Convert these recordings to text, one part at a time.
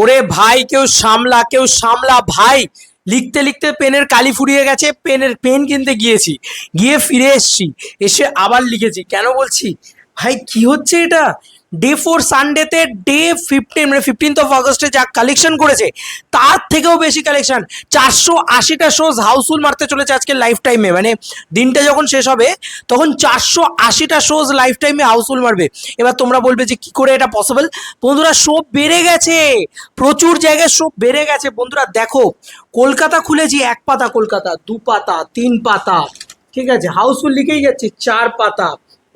ওরে ভাই, কেউ সামলা কেউ সামলা ভাই। লিখতে লিখতে পেনের কালি ফুরিয়ে গেছে, পেনের পেন কিনতে গিয়েছি। গিয়ে ফিরে এসছি, এসে আবার লিখেছি। কেন বলছি? ভাই, কি হচ্ছে এটা? ডে ফোর সানডেতে ডে ফিফটিন মানে ফিফটিন্থ অফ আগস্টে যা কালেকশন করেছে, তার থেকেও বেশি কালেকশন চারশো আশিটা শোজ হাউসফুল মারতে চলেছে আজকে লাইফ টাইমে মানে দিনটা যখন শেষ হবে, তখন চারশো আশিটা শোজ লাইফ টাইমে হাউসফুল মারবে। এবার তোমরা বলবে যে, কি করে এটা পসিবল বন্ধুরা শো বেড়ে গেছে। প্রচুর জায়গায় শো বেড়ে গেছে। বন্ধুরা, দেখো, কলকাতা খুলেছি, এক পাতা কলকাতা, দু পাতা, তিন পাতা। ঠিক আছে হাউসফুল লিখেই যাচ্ছে, চার পাতা।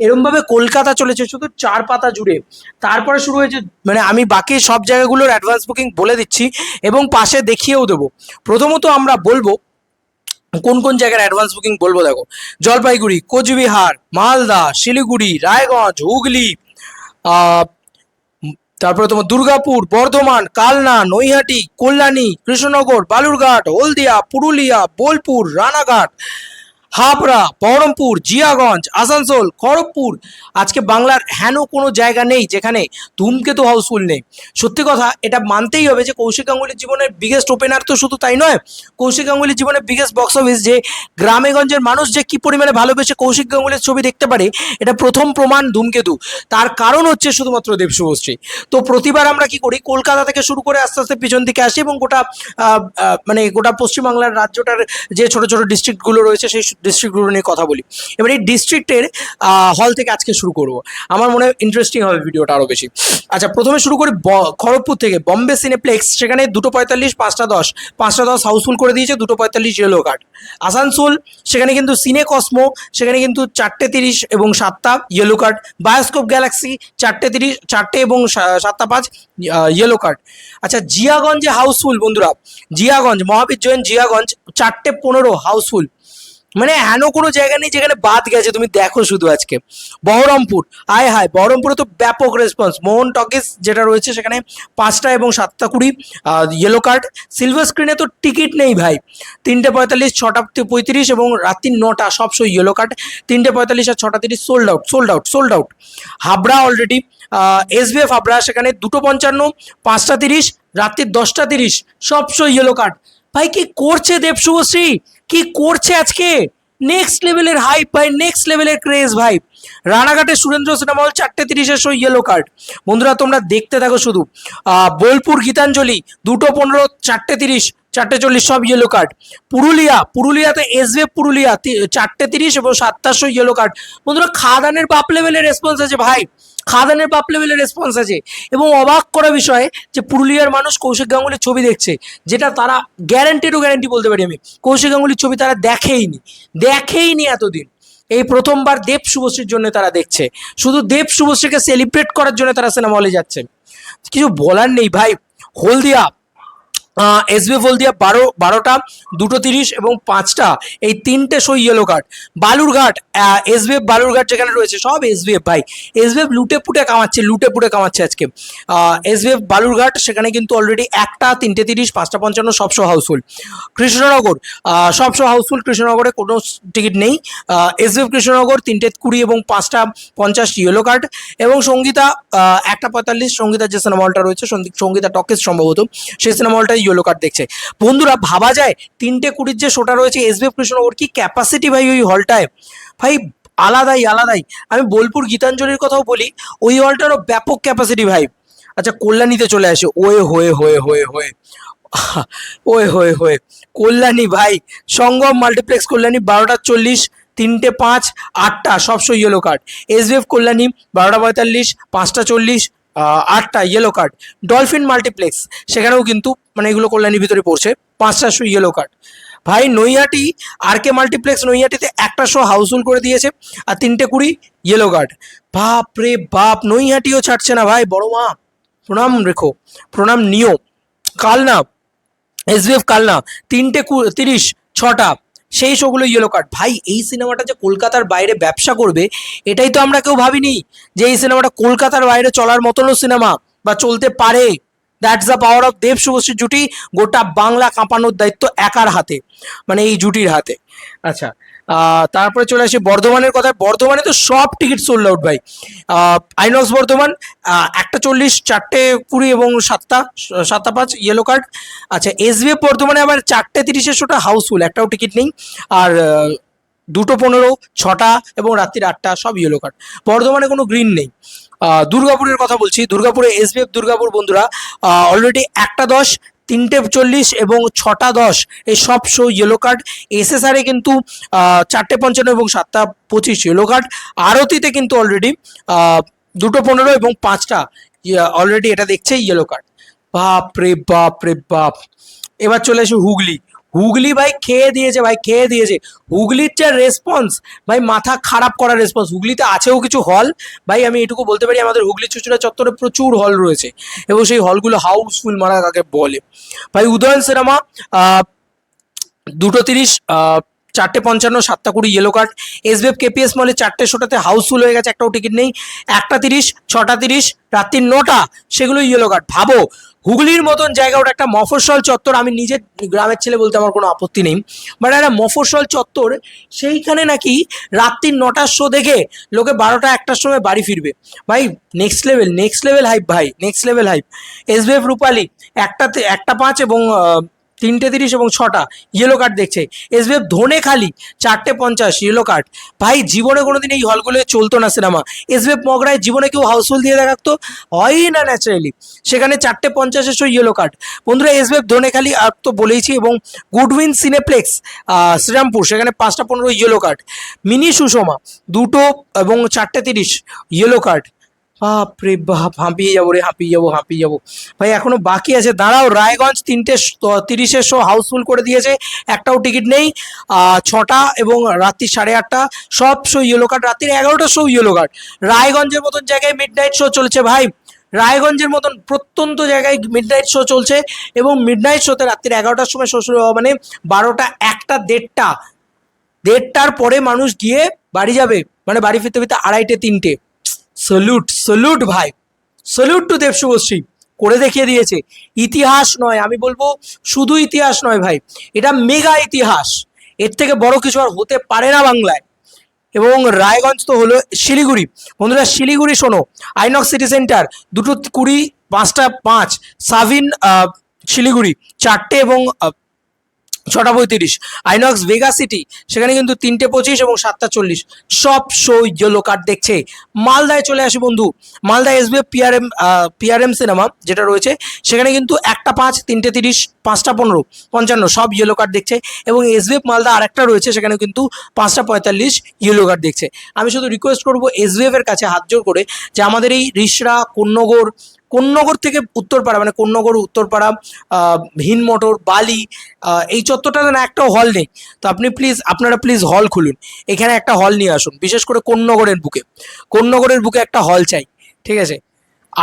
এরমভাবে কলকাতা চলেছে, শুধু চার পাতা জুড়ে। তারপরে শুরু হয়েছে মানে আমি বাকি সব জায়গাগুলোর অ্যাডভান্স বুকিং বলে দিচ্ছি এবং পাশে দেখিয়েও দেবো। প্রথমত আমরা বলব, কোন কোন জায়গার অ্যাডভান্স বুকিং বলব দেখো। জলপাইগুড়ি, কোচবিহার, মালদা, শিলিগুড়ি, রায়গঞ্জ, হুগলি তারপরে তোমার দুর্গাপুর, বর্ধমান, কালনা, নৈহাটি, কল্যাণী, কৃষ্ণনগর, বালুরঘাট, হলদিয়া, পুরুলিয়া, বোলপুর, রানাঘাট হাবড়া, বহরমপুর, জিয়াগঞ্জ, আসানসোল, খড়গপুর। আজকে বাংলার হেন কোনো জায়গা নেই যেখানে ধূমকেতু হাউসফুল নেই। সত্যি কথা, এটা মানতেই হবে যে কৌশিক গাঙ্গুলির জীবনের বিগেস্ট ওপেনার তো শুধু তাই নয়, কৌশিক গাঙ্গুলির জীবনের বিগেস্ট বক্স অফিস যে গ্রামেগঞ্জের মানুষ যে কি পরিমাণে ভালোবেসে কৌশিক গাঙ্গুলির ছবি দেখতে পারে, এটা প্রথম প্রমাণ ধূমকেতু। তার কারণ হচ্ছে শুধুমাত্র দেব শুভশ্রী তো প্রতিবার আমরা কি করি, কলকাতা থেকে শুরু করে আস্তে আস্তে পিছন দিকে আসি এবং গোটা মানে গোটা পশ্চিমবাংলার রাজ্যটার যে ছোট ছোট ডিস্ট্রিক্টগুলো রয়েছে সেই ডিস্ট্রিক্টগুলো নিয়ে কথা বলি। এবার এই ডিস্ট্রিক্টের হল থেকে আজকে শুরু করব। আমার মনে হয় ইন্টারেস্টিং হবে ভিডিওটা আরও বেশি। আচ্ছা প্রথমে শুরু করি খড়গপুর থেকে। বম্বে সিনেপ্লেক্স সেখানে দুটো পঁয়তাল্লিশ, পাঁচটা দশ। পাঁচটা দশ হাউসফুল করে দিয়েছে, দুটো পঁয়তাল্লিশ ইয়েলো কার্ড আসানসোল, সেখানে কিন্তু সিনে কসমো সেখানে কিন্তু চারটে তিরিশ এবং সাতটা ইয়েলো কার্ড বায়োস্কোপ গ্যালাক্সি চারটে তিরিশ, চারটে এবং সাতটা পাঁচ ইয়েলো কার্ড আচ্ছা জিয়াগঞ্জে হাউসফুল বন্ধুরা। জিয়াগঞ্জ, মহাবীর জৈন জিয়াগঞ্জ, চারটে পনেরো হাউসফুল মানে হেন কোনো জায়গা নেই যেখানে বাদ গেছে, তুমি দেখো শুধু আজকে। বহরমপুর, আয় হায়, বহরমপুরে তো ব্যাপক রেসপন্স মোহন টকিস যেটা রয়েছে সেখানে পাঁচটা এবং সাতটা কুড়ি ইয়েলো কার্ড সিলভার স্ক্রিনে তো টিকিট নেই ভাই। তিনটে পঁয়তাল্লিশ, ছটা পঁয়ত্রিশ এবং রাত্রি নটা সবসময় ইয়েলো কার্ড তিনটে পঁয়তাল্লিশ আর ছটা তিরিশ sold out sold out sold out Habra already SVF Habra, সেখানে দুটো পঞ্চান্ন, পাঁচটা তিরিশ রাত্রির দশটা তিরিশ সবসময় ইয়েলো কার্ড ভাই কি করছে দেব শুভশ্রী কি করছে আজকে? নেক্সট লেভেলের হাইপ ভাই নেক্সট লেভেলের ক্রেজ ভাই। রানাঘাটে সুরেন্দ্র সিনেমা হল চারটে তিরিশের শো ইয়েলো কার্ড বন্ধুরা, তোমরা দেখতে থাকো শুধু। বোলপুর গীতাঞ্জলি, দুটো পনেরো, চারটে তিরিশ। চারটে চল্লিশ সব ইয়েলো কার্ড পুরুলিয়া, পুরুলিয়াতে এসবে পুরুলিয়া চারটে তিরিশ এবং সাতটার শো ইয়েলো কার্ড বন্ধুরা, খাদানের বাপ লেভেলের রেসপন্স আছে ভাই। খাদানের বাপ লেভেলের রেসপন্স আছে। এবং অবাক করা বিষয় যে পুরুলিয়ার মানুষ কৌশিক গাঙ্গুলির ছবি দেখছে, যেটা তারা গ্যারান্টি টু গ্যারান্টি বলতে পারি আমি। কৌশিক গাঙ্গুলির ছবি তারা দেখেইনি। দেখেইনি এতদিন। এই প্রথমবার দেব শুভশ্রীর জন্য তারা দেখছে। শুধু দেব শুভশ্রীকে সেলিব্রেট করার জন্য তারা সিনেমা হলে যাচ্ছে কিছু বলার নেই ভাই। হলদিয়া এসবি হলদিয়া বারো বারোটা দুটো তিরিশ এবং পাঁচটা এই তিনটে সই yellow card Balurghat SVF Balurghat যেখানে রয়েছে সব এসবিএফ ভাই। এসবিএফ লুটে পুটে কামাচ্ছে লুটে পুটে কামাচ্ছে আজকে। এসবিএফ বালুরঘাট সেখানে কিন্তু অলরেডি একটা তিনটে তিরিশ পাঁচটা পঞ্চান্ন সব শো হাউসফুল কৃষ্ণনগর আহ, সব শো হাউসফুল কৃষ্ণনগরে কোনো টিকিট নেই। এসবিএফ কৃষ্ণনগর তিনটে কুড়ি এবং পাঁচটা পঞ্চাশ ইয়েলো কার্ড এবং সঙ্গীতা একটা পঁয়তাল্লিশ সঙ্গীতার যে সিনেমা হলটা রয়েছে সঙ্গী- সঙ্গীতা টকেজ সম্ভবত সেই সিনেমা হলটা ইয়েলো কার্ড দেখছে। বন্ধুরা, ভাবা যায়, তিনটে কুড়ির যে শোটা রয়েছে এসবিএফ কৃষ্ণনগর কি ক্যাপাসিটি ভাই ওই হলটায় ভাই, আলাদাই আলাদাই। আমি বোলপুর গীতাঞ্জলির কথাও বলি, ওই হলটারও ব্যাপক ক্যাপাসিটি ভাই। আচ্ছা কল্যাণীতে চলে আসে। ওয়ে, হয়ে হয়ে হয়ে হয়ে। ওয়ে, হয়ে হয়ে। কল্যাণী ভাই, সঙ্গম মাল্টিপ্লেক্স কল্যাণী, বারোটা চল্লিশ, তিনটে পাঁচ, আটটা সবসময় yellow card S SVF Kalyani, বারোটা পঁয়তাল্লিশ, পাঁচটা চল্লিশ আটটা ইয়েলো কার্ড ডলফিন মাল্টিপ্লেক্স সেখানেও কিন্তু মানে এগুলো কল্যাণীর ভিতরে পড়ছে। পাঁচটা শো ইয়েলো কার্ড ভাই, নৈহাটি আর কে মাল্টিপ্লেক্স নৈহাটিতে একটা শো হাউসফুল করে দিয়েছে আর তিনটে কুড়ি ইয়েলো কার্ড বাপ রে বাপ, নৈহাটিও ছাড়ছে না ভাই, বড় মা। প্রণাম রেখো, প্রণাম নিও। কালনা এসবিএফ কালনা, তিনটে তিরিশ, ছটা, সেই শোগুলো ইয়েলো কার্ড ভাই, এই সিনেমাটা যে কলকাতার বাইরে ব্যবসা করবে, এটাই তো আমরা কেউ ভাবিনি যে এই সিনেমাটা কলকাতার বাইরে চলার মতনও সিনেমা বা চলতে পারে। That's the power of Dev Subhashree জুটি গোটা বাংলা কাঁপানোর দায়িত্ব একার হাতে মানে এই জুটির হাতে। আচ্ছা তারপরে চলে আসি বর্ধমানের কথা বর্ধমানে তো সব টিকিট সোল্ড আউট ভাই। আইনক্স বর্ধমান একটা চল্লিশ, চারটে কুড়ি এবং সাতটা সাতটা পাঁচ ইয়েলো কার্ড আচ্ছা এসবিএফ বর্ধমানে আবার চারটে তিরিশের শোটা হাউসফুল একটাও টিকিট নেই। আর দুটো পনেরো, ছটা এবং রাত্রির আটটা সব ইয়েলো কার্ড বর্ধমানে কোনো গ্রিন নেই। দুর্গাপুরের কথা বলছি। দুর্গাপুরে এসবিএফ দুর্গাপুর বন্ধুরা অলরেডি একটা দশ, তিনটে চল্লিশ এবং ছটা দশ, এই সব শো ইয়েলো কার্ড এসএসআরে কিন্তু চারটে পঞ্চান্ন এবং সাতটা পঁচিশ ইয়েলো কার্ড আরতিতে কিন্তু অলরেডি দুটো পনেরো এবং পাঁচটা অলরেডি এটা দেখছে ইয়েলো কার্ড বাপ রে বাপ রে বাপ। এবার চলে আসি হুগলি। হুগলি ভাই খেয়ে দিয়েছে, ভাই খেয়ে দিয়েছে। হুগলির যা রেসপন্স ভাই মাথা খারাপ করার রেসপন্স হুগলিতে আছেও কিছু হল ভাই আমি এটুকু বলতে পারি, আমাদের হুগলি চুচুড়া চত্বরে প্রচুর হল রয়েছে। এবং সেই হলগুলো হাউসফুল মারা কাকে বলে। ভাই উদয়ন সিনেমা দুটো তিরিশ চারটে পঞ্চান্ন, সাতটা কুড়ি ইয়েলো কার্ড এসবিএফ কেপিএস মলে চারটে শোটাতে হাউসফুল হয়ে গেছে, একটাও টিকিট নেই। একটা তিরিশ, ছটা তিরিশ রাত্রির নটা, সেগুলো ইয়েলো কার্ড ভাবো, হুগলির মতন জায়গা, ওটা একটা মফস্বল চত্বর, আমি নিজের গ্রামের ছেলে বলতে আমার কোনো আপত্তি নেই। বাট একটা মফস্বল চত্বর, সেইখানে নাকি রাত্রির নটার শো দেখে লোকে বারোটা, একটার সময় বাড়ি ফিরবে। ভাই next level next level hype ভাই next level hype SVF Rupali একটাতে, একটা পাঁচ এবং তিনটে তিরিশ এবং ছটা ইয়েলো কার্ড দেখছে। এসবিএফ ধনে খালি, চারটে পঞ্চাশ ইয়েলো কার্ড ভাই, জীবনে কোনোদিন এই হলগুলোয় চলতো না সিনেমা এসবিএফ মগরায় জীবনে কেউ হাউসফুল দিয়ে দেখাতো? হয়ই না ন্যাচারালি সেখানে চারটে পঞ্চাশের শো ইয়েলো কার্ড বন্ধুরা এসবিএফ ধনে খালি আর তো বলেইছি এবং গুডউইন সিনেপ্লেক্স শ্রীরামপুর, সেখানে পাঁচটা পনেরো ইয়েলো কার্ড মিনি সুষমা, দুটো এবং চারটে তিরিশ ইয়েলো কার্ড বাপ রে বাপ, হাঁপিয়ে যাব রে, হাঁপিয়ে যাব হাঁপিয়ে যাব। ভাই, এখনও বাকি আছে, দাঁড়াও, রায়গঞ্জ তিনটে শ- তিরিশের শো হাউসফুল করে দিয়েছে, একটাও টিকিট নেই ছটা এবং রাত্রি সাড়ে আটটা, সব শো ইয়েলো কার্ড রাত্রির এগারোটা শো ইয়েলো কার্ড রায়গঞ্জের মতন জায়গায় মিড নাইট শো চলছে ভাই। রায়গঞ্জের মতন প্রত্যন্ত জায়গায় মিড নাইট শো চলছে এবং মিড নাইট শোতে রাত্রির এগারোটার সময় শো শুরু মানে বারোটা, একটা, দেড়টা। দেড়টার পরে মানুষ গিয়ে বাড়ি যাবে মানে বাড়ি ফিরতে ফিরতে আড়াইটে, তিনটে। সলুট সলুট ভাই। সলুট টু দেব শুভশ্রী করে দেখিয়ে দিয়েছে। ইতিহাস নয়, আমি বলব শুধু ইতিহাস নয় ভাই। এটা মেগা ইতিহাস। এর থেকে বড় কিছু আর হতে পারে না বাংলায়। এবং রায়গঞ্জ তো হলো শিলিগুড়ি। বন্ধুরা, শিলিগুড়ি শোনো। আইনক্স সিটি সেন্টার, দুটো কুড়ি, পাঁচটা পাঁচ। সাভিন শিলিগুড়ি। চারটে এবং ছটা পঁয়ত্রিশ। আইনক্স ভেগা সিটি, সেখানে কিন্তু তিনটে পঁচিশ এবং সাতটা চল্লিশ। সব শো ইয়েলো কার্ড দেখছে। মালদায় চলে আসি বন্ধু। Malda SBF PRM PRM cinema যেটা রয়েছে, সেখানে কিন্তু একটা পাঁচ, তিনটে তিরিশ, পাঁচটা পনেরো, পঞ্চান্ন, সব ইয়েলো কার্ড দেখছে। এবং এসবিএফ মালদা আরেকটা রয়েছে সেখানে কিন্তু পাঁচটা পঁয়তাল্লিশ ইয়েলো কার্ড দেখছে। আমি শুধু রিকোয়েস্ট করব এসবিএফ এর কাছে হাত জোর করে যে আমাদের এই রিসরা, কোন্নগর কোন্নগর থেকে উত্তরপাড়া মানে কোন্নগর, উত্তরপাড়া ভিন মোটর বালি এই চত্বরটাতে না একটাও হল নেই। তো আপনি প্লিজ আপনারা প্লিজ হল খুলুন। এখানে একটা হল নিয়ে আসুন। বিশেষ করে কোন্নগরের বুকে। কোন্নগরের বুকে একটা হল চাই। ঠিক আছে?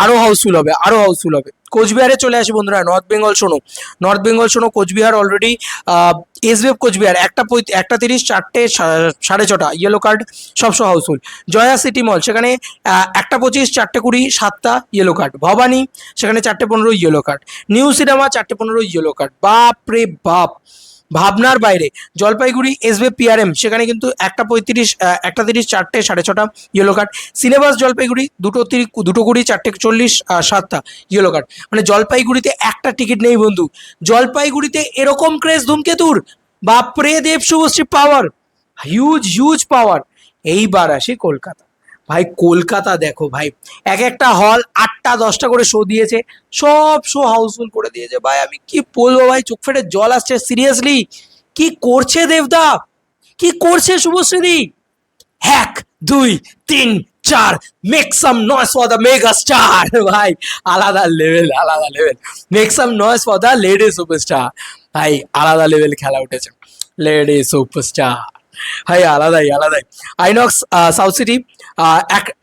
আরও হাউসফুল হবে আরও হাউসফুল হবে। কোচবিহারে চলে আসি বন্ধুরা নর্থ বেঙ্গল শোনো। নর্থ বেঙ্গল শোনো, কোচবিহার অলরেডি এসবিএফ কোচবিহার, একটা একটা তিরিশ, চারটে সাড়ে ছটা ইয়েলো কার্ড সবসময় হাউসফুল। জয়া সিটি মল সেখানে একটা পঁচিশ, চারটে কুড়ি, সাতটা ইয়েলো কার্ড ভবানী, সেখানে চারটে পনেরো ইয়েলো কার্ড নিউ সিনেমা চারটে পনেরো ইয়েলো কার্ড বাপ রে বাপ! ভাবনার বাইরে। জলপাইগুড়ি এসবি পিআরএম সেখানে কিন্তু একটা পঁয়ত্রিশ একটা তিরিশ, চারটে, সাড়ে ছটা ইয়েলো কার্ড সিলেবাস জলপাইগুড়ি, দুটো তিরিশ দুটো কুড়ি, চারটে চল্লিশ সাতটা ইয়েলো কার্ড মানে জলপাইগুড়িতে একটা টিকিট নেই বন্ধু। জলপাইগুড়িতে এরকম ক্রেজ ধূমকেতুর। বাপরে Dev Subhashree power huge huge power এইবার আসি কলকাতা। ভাই, কলকাতা দেখো ভাই, এক একটা হল আটটা, দশটা করে শো দিয়েছে, সব শো হাউসফুল করে দিয়েছে। ভাই, আমি কি বলব ভাই, চোখ ফেটে জল আসছে সিরিয়াসলি কি করছে দেবদা? কি করছে শুভশ্রীদি এক, দুই, তিন, চার make some noise for the mega star ভাই, আলাদা লেভেল আলাদা level make some noise for the lady superstar ভাই, আলাদা লেভেল খেলা উঠেছে। লেডি সুপারস্টার ভাই, আলাদাই আলাদাই। আইনক্স সাউথ সিটি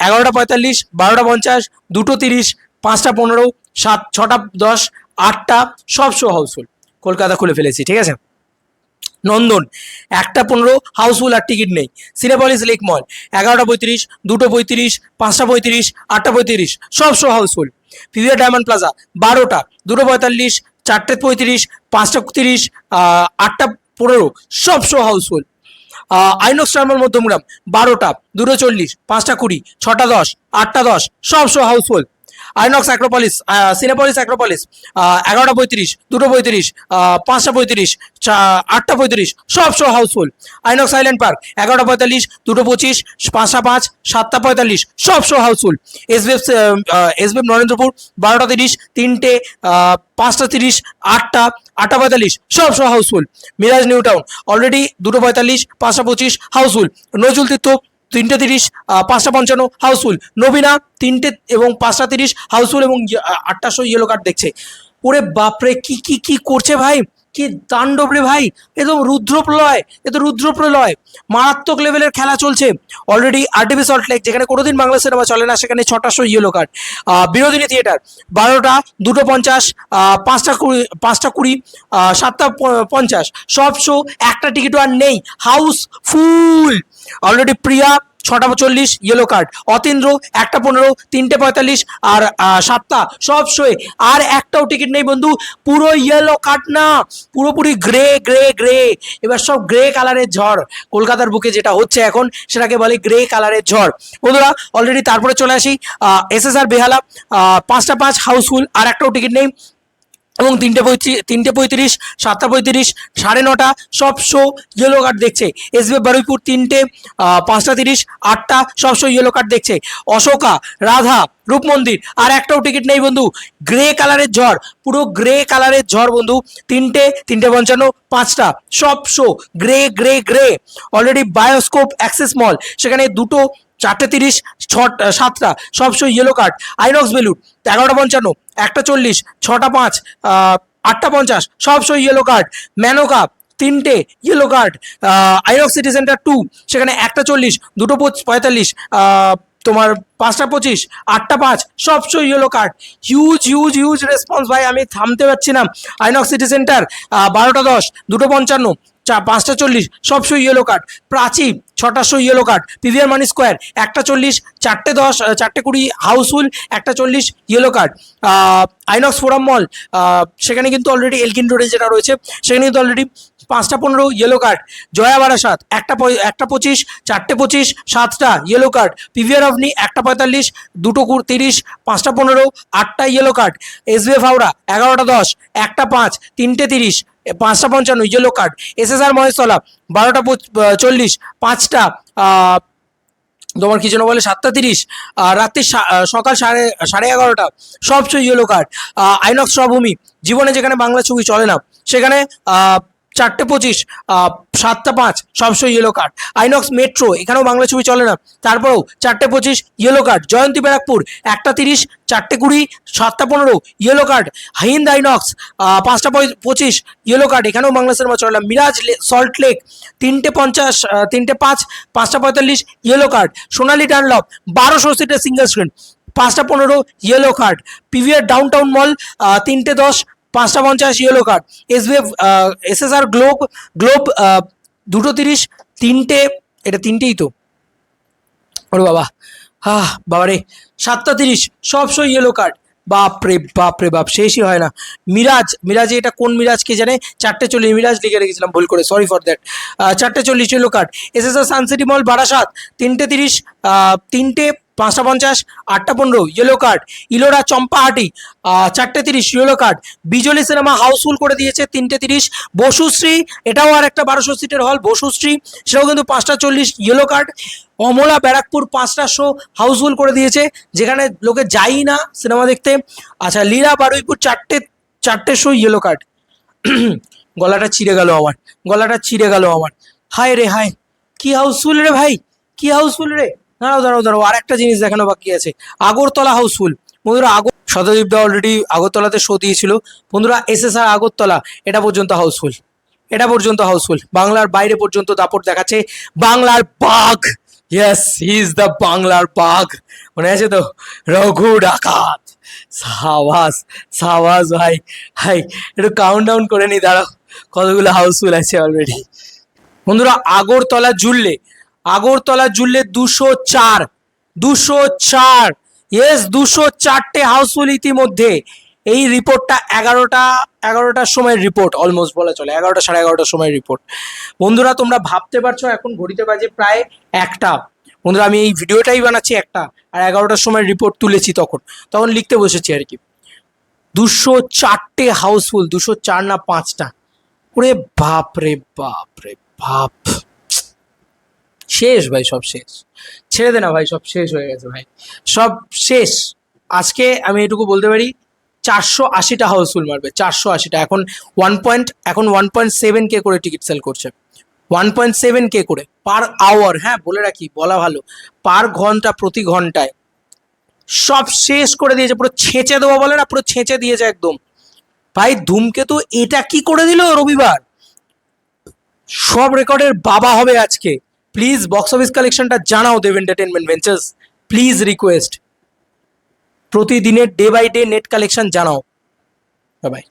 এগারোটা পঁয়তাল্লিশ, বারোটা পঞ্চাশ, দুটো তিরিশ, পাঁচটা পনেরো, সাত ছটা দশ, আটটা, সব শো হাউসফুল কলকাতা খুলে ফেলেছি, ঠিক আছে? নন্দন, একটা পনেরো হাউসফুল আর টিকিট নেই। সিনেপলিস লেক মল এগারোটা পঁয়ত্রিশ, দুটো পঁয়ত্রিশ, পাঁচটা পঁয়ত্রিশ, আটটা পঁয়ত্রিশ, সব show houseful PVR diamond plaza বারোটা, দুটো পঁয়তাল্লিশ, চারটে পঁয়ত্রিশ, পাঁচটা তিরিশ আটটা পনেরো, সব শো হাউসফুল আইনক্স টার্মাল মধ্যমগ্রাম, বারোটা, দুটো চল্লিশ, পাঁচটা কুড়ি, ছটা দশ, আটটা দশ, সব show houseful INOX Acropolis Cinepolis Acropolis এগারোটা পঁয়ত্রিশ, দুটো পঁয়ত্রিশ পাঁচটা পঁয়ত্রিশ আটটা পঁয়ত্রিশ, সব show houseful INOX island park এগারোটা পঁয়তাল্লিশ, দুটো পঁচিশ, পাঁচটা পাঁচ, সাতটা পঁয়তাল্লিশ, সব show houseful SVF SVF Narendrapur, বারোটা তিরিশ, তিনটে পাঁচটা তিরিশ, আটটা আটটা পঁয়তাল্লিশ, সব show houseful Miraj new town already দুটো পঁয়তাল্লিশ, পাঁচটা পঁচিশ হাউসফুল নজরুল তীর্থ তিনটে তিরিশ পাঁচটা পঞ্চান্ন হাউসফুল নবীনা, তিনটে এবং পাঁচটা তিরিশ হাউসফুল এবং আটটাশো ইয়েলো কার্ড দেখছে। ওরে বাপরে, কি কি কি করছে ভাই? কি তাণ্ডব রে ভাই? এ তো রুদ্রপ্রলয়, এ তো রুদ্রপ্রলয়। মারাত্মক লেভেলের খেলা চলছে। অলরেডি আরটিভি সল্ট লেক যেখানে কোনোদিন বাংলা সিনেমা চলে না, সেখানে ছটাশো ইয়েলো কার্ড বিনোদিনী থিয়েটার বারোটা, দুটো পঞ্চাশ পাঁচটা কুড়ি পাঁচটা কুড়ি সাতটা পঞ্চাশ। সব শো একটা টিকিটও আর নেই। হাউস ফুল অলরেডি প্রিয়া ছটা চল্লিশ ইয়েলো কার্ড অতীন্দ্র, একটা পনেরো, তিনটে পঁয়তাল্লিশ, আর সাতটা, সব শোয়ে। আর একটাও টিকিট নেই বন্ধু, পুরো ইয়েলো কার্ড না। পুরোপুরি গ্রে গ্রে গ্রে এবার সব গ্রে কালারের ঝড়। কলকাতার বুকে যেটা হচ্ছে এখন, সেটাকে বলে গ্রে কালারের ঝড়। বন্ধুরা অলরেডি তারপরে চলে আসি এস এস আর বেহালা পাঁচটা পাঁচ হাউসফুল আর একটাও টিকিট নেই। এবং তিনটে পঁয়ত্রিশ তিনটে পঁয়ত্রিশ, সাতটা পঁয়ত্রিশ, সাড়ে নটা, সব শো ইয়েলো কার্ড দেখছে। এসবি বারুইপুর তিনটে পাঁচটা তিরিশ, আটটা, সব শো ইয়েলো কার্ড দেখছে। অশোকা, রাধা রূপমন্দির আর একটাও টিকিট নেই বন্ধু। গ্রে কালারের ঝড়, পুরো গ্রে কালারের ঝড় বন্ধু। তিনটে তিনটে পঞ্চান্ন, পাঁচটা, সব show grey grey grey already bioscope Axis mall সেখানে দুটো চারটে তিরিশ ছ সাতটা, সব শো ইয়েলো কার্ড আইনক্স বেলুট এগারোটা পঞ্চান্ন, একটা চল্লিশ, ছটা পাঁচ আটটা পঞ্চাশ, সব শো ইয়েলো কার্ড ম্যানোকা তিনটে yellow card INOX city centre two সেখানে একটা চল্লিশ, দুটো পঁয়তাল্লিশ তোমার পাঁচটা পঁচিশ, আটটা পাঁচ, সব show yellow card huge huge huge response ভাই, আমি থামতে পারছি না আইনক্স সিটি সেন্টার বারোটা দশ, দুটো পঞ্চান্ন চা, পাঁচটা চল্লিশ, সব show yellow card Prachi ছটাশো yellow card PVR Mani square একটা চল্লিশ, চারটে দশ চারটে কুড়ি হাউসফুল একটা চল্লিশ yellow card INOX forum mall সেখানে কিন্তু অলরেডি এলকিন রোডে যেটা রয়েছে, সেখানে কিন্তু অলরেডি পাঁচটা পনেরো ইয়েলো কার্ড জয়া বারাসাত, একটা একটা পঁচিশ, চারটে পঁচিশ, সাতটা ইয়েলো কার্ড পিভিআর অফনি একটা পঁয়তাল্লিশ, দুটো তিরিশ, পাঁচটা পনেরো, আটটা ইয়েলো কার্ড এসবিএফ হাওড়া এগারোটা দশ, একটা পাঁচ, তিনটে তিরিশ পাঁচটা পঞ্চান্ন yellow card S S R Maheshtala, বারোটা চল্লিশ, পাঁচটা তোমার কি যেন বলে, সাতটা তিরিশ রাত্রি সকাল সাড়ে সাড়ে এগারোটা সবচেয়ে ইয়েলো কার্ড আইনক্স সভূমি জীবনে যেখানে বাংলা ছবি চলে না, সেখানে চারটে পঁচিশ সাতটা পাঁচ, সবসময় ইয়েলো কার্ড আইনক্স মেট্রো এখানেও বাংলা ছবি চলে না। তারপরেও চারটে পঁচিশ ইয়েলো কার্ড জয়ন্তী ব্যারাকপুর, একটা তিরিশ, চারটে কুড়ি, সাতটা পনেরো ইয়েলো কার্ড হিন্দ আইনক্স পাঁচটা পঁচিশ ইয়েলো কার্ড এখানেও বাংলা সিনেমা চলে না। মিরাজ সল্ট লেক তিনটে পঞ্চাশ তিনটে পাঁচ, পাঁচটা পঁয়তাল্লিশ ইয়েলো কার্ড সোনালি ডানলপ বারোশো সিটের সিঙ্গেল স্ক্রিন পাঁচটা পনেরো yellow card PVR downtown mall তিনটে দশ পাঁচটা পঞ্চাশ yellow card SVF SSR globe globe দুটো তিরিশ, তিনটে, এটা তিনটেই তো। ওরে বাবা, আহ, বাবারে, সাতটা তিরিশ, সব শো ইয়েলো কার্ড বাপরে বাপরে, বাপ, শেষই হয় না। মিরাজ, মিরাজে এটা কোন মিরাজ কে জানে? চারটে চল্লিশ, মিরাজ লিখে রেখেছিলাম, ভুল করে সরি ফর দ্যাট চারটে চল্লিশ yellow card S S R sun city mall Barasat, তিনটে তিরিশ তিনটে পাঁচটা পঞ্চাশ, আটটা পনেরো ইয়েলো কার্ড ইলোরা চম্পাহাটি চারটে তিরিশ yellow card Bijli cinema houseful করে দিয়েছে তিনটে তিরিশ, বসুশ্রী, এটাও আর একটা বারোশো সিটের হল বসুশ্রী, সেটাও কিন্তু পাঁচটা চল্লিশ ইয়েলো কার্ড অমলা ব্যারাকপুর পাঁচটা শো হাউসফুল করে দিয়েছে, যেখানে লোকে যাই না সিনেমা দেখতে। আচ্ছা লীলা বারুইপুর চারটে চারটে শো ইয়েলো কার্ড গলাটা চিড়ে গেল আমার, গলাটা চিড়ে গেল আমার। হায় রে হায়, কি হাউসফুল রে ভাই, কি হাউসফুল রে? দাঁড়াও দাঁড়াও দাঁড়াও আর একটা জিনিস দেখানো বাকি আছে। আগরতলা হাউসফুল। বন্ধুরা, আগর শতদীপ দা অলরেডি আগরতলাতে শো দিয়েছিল। বন্ধুরা এস এস আর আগরতলা, এটা পর্যন্ত হাউসফুল। এটা পর্যন্ত হাউসফুল। বাংলার বাইরে পর্যন্ত দাপট দেখাচ্ছে। বাংলার বাঘ। ইয়েস হি ইজ দ্য বাংলার বাঘ। মনে আছে তো? রঘু ডাকাত। সাবাস সাবাস ভাই। ভাই, একটু কাউন্ট ডাউন করে নি, দাঁড়াও। কতগুলো হাউসফুল আছে অলরেডি বন্ধুরা, আগরতলা জুড়লে আগরতলা জুড়লে দুশো চার দুশো চার। ইয়েস দুশো চারটে হাউসফুল ইতিমধ্যে। এই রিপোর্টটা এগারোটা এগারোটার সময় রিপোর্ট অলমোস্ট বলা চলে, এগারোটা সাড়ে এগারোটার সময় রিপোর্ট বন্ধুরা, তোমরা ভাবতে পারছ এখন ঘড়িতে বাজে প্রায় একটা। বন্ধুরা, আমি এই ভিডিওটাই বানাচ্ছি একটা, আর এগারোটার সময় রিপোর্ট তুলেছি তখন। তখন লিখতে বসেছি আর কি। দুশো চারটে হাউসফুল দুশো চার না পাঁচটা। ওরে বাপ রে বাপ রে বাপ। শেষ ভাই, সব শেষ। ছেড়ে দে না ভাই, সব শেষ হয়ে গেছে ভাই। সব শেষ। আজকে আমি এটুকু বলতে পারি, চারশো আশিটা হাউসফুল মারবে, চারশো আশিটা। এখন ওয়ান পয়েন্ট এখন ওয়ান পয়েন্ট সেভেন কে করে টিকিট সেল করছে। ওয়ান পয়েন্ট সেভেন কে করে পার আওয়ার হ্যাঁ বলে রাখি, বলা ভালো পার ঘণ্টা প্রতি ঘন্টায়। সব শেষ করে দিয়েছে, পুরো ছেঁচে দেওয়া বলে না, পুরো ছেঁচে দিয়েছে একদম। ভাই ধূমকেতু এটা কি করে দিল রবিবার? সব রেকর্ডের বাবা হবে আজকে। প্লিজ বক্স অফিস কালেকশনটা জানাও Dev entertainment ventures please request প্রতিদিনের day by day net collection জানাও। বাই